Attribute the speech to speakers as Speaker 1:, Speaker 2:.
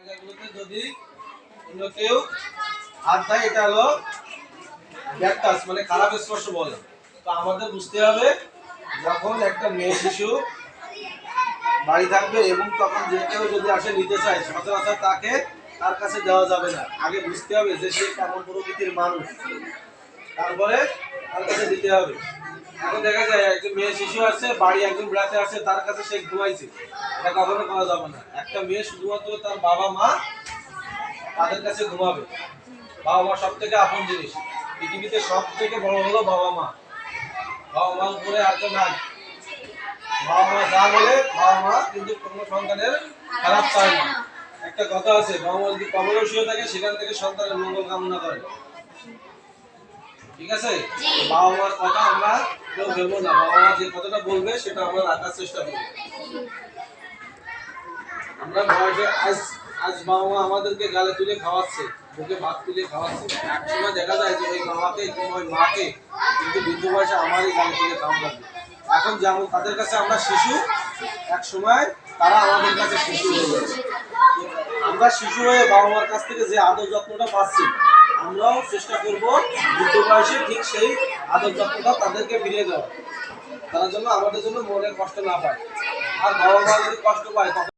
Speaker 1: মানে বুঝতে হবে, যখন একটা মেয়ে শিশু বাড়ি থাকবে এবং তখন যদি আসে নিতে চায় তাকে তার কাছে দেওয়া যাবে না। আগে বুঝতে হবে যে সে কেমন প্রকৃতির মানুষ। তারপরে তার কাছে দিতে হবে। এখন দেখা যায় একজন মেয়ে শিশু আছে, বাড়ি একজন বেড়াতে আসে, তার কাছে সে ঘুমাইছে। এটা কখনো করা যাবে না। একটা মেয়ে শুধুমাত্র তার বাবা মা তাদের কাছে ঘুমাবে। বাবা মা সব থেকে আপন জিনিস। পৃথিবীতে সব থেকে বড় হলো বাবা মা। বাবা মা উপরে আর নাই। বাবা মা যা বলে, বাবা মা কিন্তু কোনো সন্তানের খারাপ চায় না। একটা কথা আছে, বাবা মা যদি শুয়ে থাকে, সেখান থেকে সন্তানের মঙ্গল কামনা করে। ঠিক আছে? বাবা মার কথা আমরা কেউ ভেবো না। বাবা মা যে কথাটা বলবে সেটা আমরা রাখার চেষ্টা করব। আমরা বয়সে আজ আজ বাবা মা আমাদেরকে গালে তুলে খাওয়াচ্ছে বুকে ভাত তুলে খাওয়াচ্ছে। এক সময় দেখা যায় যে ওই বাবাকে কিংবা ওই মাকে কিন্তু বৃদ্ধ বয়সে আমারই গালে তুলে খাওয়া লাগবে এখন যেমন তাদের কাছে আমরা শিশু এক সময় তারা আমাদের কাছে শিশু হয়ে যাবে আমরা শিশু হয়ে বাবা মার কাছ থেকে যে আদর যত্নটা পাচ্ছি আমরাও চেষ্টা করব বৃদ্ধ বয়সে ঠিক সেই আদর যত্নটা তাদেরকে ফিরিয়ে দেওয়া তার জন্য আমাদের জন্য মনে কষ্ট না পায়। আর বাবা মা যদি কষ্ট পায়